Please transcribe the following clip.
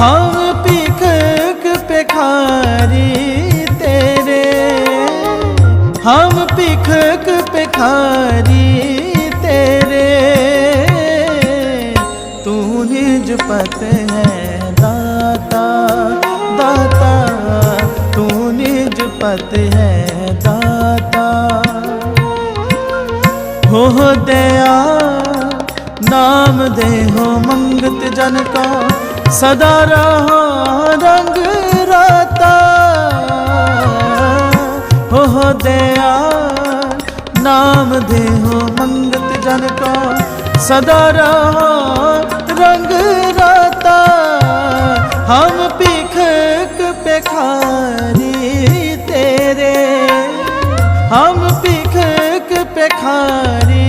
हम पिखक पेखारी तेरे हम पिखक पेखारी तेरे तू निज पत है दाता दाता तू निज पत है दाता हो दया नाम दे हो मंगत जन का ਸਦਾ ਰਹਾ ਰੰਗ ਰਾਤਾ। ਹੋ ਦਿਆ ਨਾਮ ਦੇਹੋ ਮੰਗਤ ਜਨ ਕੋ ਸਦਾ ਰਹਾ ਰੰਗ ਰਾਤਾ। ਹਮ ਭਿਖਕ ਪਖਾਰੀ ਤੇਰੇ। ਹਮ ਭਿਖਕ ਪਖਾਰੀ